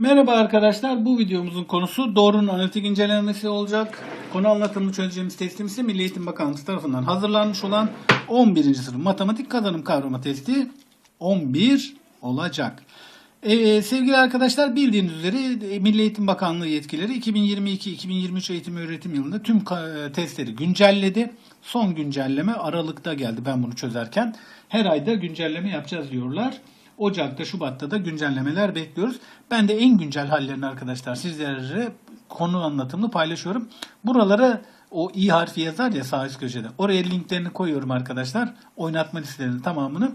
Merhaba arkadaşlar. Bu videomuzun konusu doğrunun analitik incelenmesi olacak. Konu anlatımını çözeceğimiz testimiz ise Milli Eğitim Bakanlığı tarafından hazırlanmış olan 11. sınıf matematik kazanım kavrama testi 11 olacak. Ee, sevgili arkadaşlar bildiğiniz üzere e, Milli Eğitim Bakanlığı yetkileri 2022-2023 eğitim öğretim yılında tüm e, testleri güncelledi. Son güncelleme Aralık'ta geldi ben bunu çözerken. Her ayda güncelleme yapacağız diyorlar. Ocak'ta, Şubat'ta da güncellemeler bekliyoruz. Ben de en güncel hallerini arkadaşlar sizlere konu anlatımını paylaşıyorum. Buralara o i harfi yazar ya sağ üst köşede. Oraya linklerini koyuyorum arkadaşlar. Oynatma listelerinin tamamını.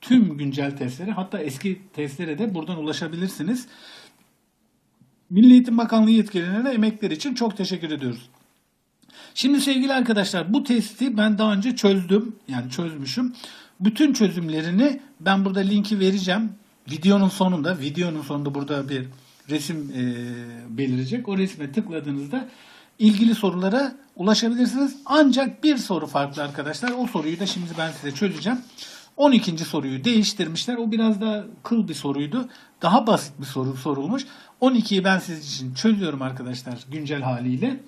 Tüm güncel testlere hatta eski testlere de buradan ulaşabilirsiniz. Milli Eğitim Bakanlığı yetkililerine de emekleri için çok teşekkür ediyoruz. Şimdi sevgili arkadaşlar bu testi ben daha önce çözdüm. Yani çözmüşüm. Bütün çözümlerini ben burada linki vereceğim. Videonun sonunda, videonun sonunda burada bir resim e, belirecek. O resme tıkladığınızda ilgili sorulara ulaşabilirsiniz. Ancak bir soru farklı arkadaşlar. O soruyu da şimdi ben size çözeceğim. 12. soruyu değiştirmişler. O biraz da kıl bir soruydu. Daha basit bir soru sorulmuş. 12'yi ben sizin için çözüyorum arkadaşlar güncel haliyle.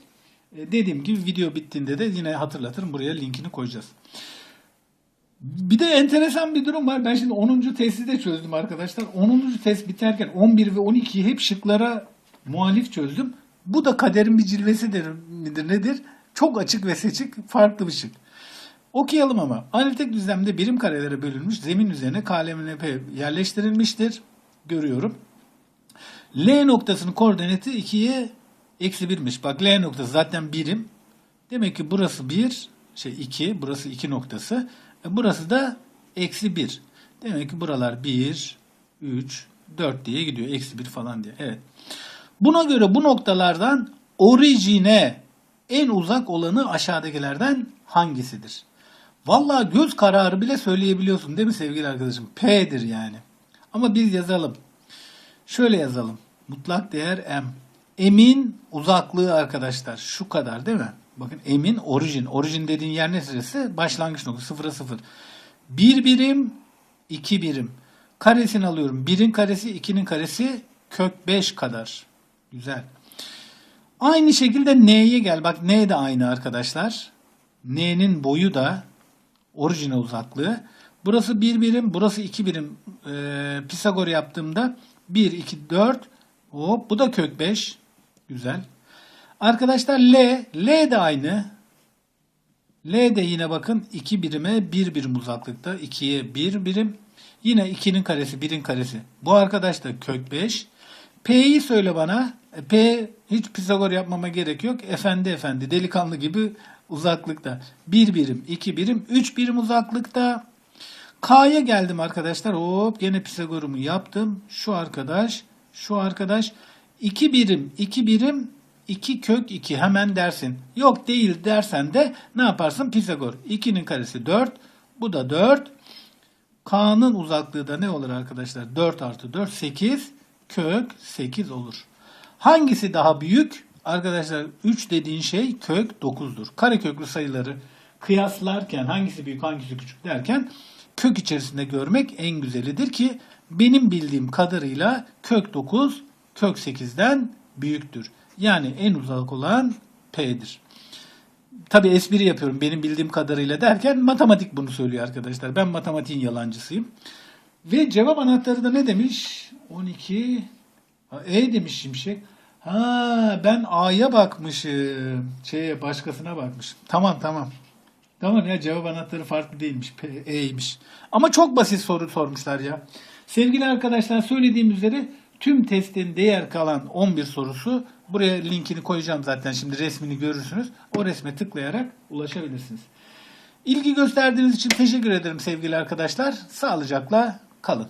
E, Dediğim gibi video bittiğinde de yine hatırlatırım. Buraya linkini koyacağız. Bir de enteresan bir durum var. Ben şimdi 10. testi de çözdüm arkadaşlar. 10. test biterken 11 ve 12'yi hep şıklara muhalif çözdüm. Bu da kaderin bir cilvesidir midir nedir? Çok açık ve seçik farklı bir şık. Okuyalım ama. Analitik düzlemde birim karelere bölünmüş zemin üzerine KLMNP yerleştirilmiştir. Görüyorum. L noktasının koordinatı 2'ye eksi 1'miş. Bak L noktası zaten birim. Demek ki burası 1, şey 2, burası 2 noktası. E, burası da eksi 1. Demek ki buralar 1, 3, 4 diye gidiyor. Eksi 1 falan diye. Evet. Buna göre bu noktalardan orijine en uzak olanı aşağıdakilerden hangisidir? Vallahi göz kararı bile söyleyebiliyorsun değil mi sevgili arkadaşım? P'dir yani. Ama biz yazalım. Şöyle yazalım. Mutlak değer m. M'in uzaklığı arkadaşlar şu kadar değil mi? Bakın M'in orijin. Orijin dediğin yer neresi? Başlangıç noktası sıfıra sıfır. Bir birim, iki birim. Karesini alıyorum. Birin karesi, ikinin karesi kök 5 kadar. Güzel. Aynı şekilde n'ye gel. Bak n de aynı arkadaşlar. N'nin boyu da orijine uzaklığı. Burası 1 birim, burası 2 birim. Ee, Pisagor yaptığımda 1, 2, 4. Hop, bu da kök 5. Güzel. Arkadaşlar L, L de aynı. L de yine bakın 2 birime 1 birim uzaklıkta. 2'ye 1 birim. Yine 2'nin karesi 1'in karesi. Bu arkadaş da kök 5. P'yi söyle bana. P hiç Pisagor yapmama gerek yok. Efendi efendi delikanlı gibi uzaklıkta. 1 birim, 2 birim, 3 birim uzaklıkta. K'ya geldim arkadaşlar. Hop gene Pisagor'umu yaptım. Şu arkadaş, şu arkadaş. 2 birim, 2 birim, 2 kök 2 hemen dersin. Yok değil dersen de ne yaparsın? Pisagor. 2'nin karesi 4. Bu da 4. K'nın uzaklığı da ne olur arkadaşlar? 4 artı 4 8 kök 8 olur. Hangisi daha büyük? Arkadaşlar 3 dediğin şey kök 9'dur. Kareköklü sayıları kıyaslarken hangisi büyük hangisi küçük derken kök içerisinde görmek en güzelidir ki benim bildiğim kadarıyla kök 9 kök 8'den büyüktür. Yani en uzak olan P'dir. Tabi espri yapıyorum benim bildiğim kadarıyla derken matematik bunu söylüyor arkadaşlar. Ben matematiğin yalancısıyım. Ve cevap anahtarı da ne demiş? 12 ha, E demiş Şimşek. Ha ben A'ya bakmışım. Şeye başkasına bakmışım. Tamam tamam. Tamam ya cevap anahtarı farklı değilmiş. E'ymiş. Ama çok basit soru sormuşlar ya. Sevgili arkadaşlar söylediğim üzere tüm testin değer kalan 11 sorusu buraya linkini koyacağım zaten şimdi resmini görürsünüz. O resme tıklayarak ulaşabilirsiniz. İlgi gösterdiğiniz için teşekkür ederim sevgili arkadaşlar. Sağlıcakla kalın.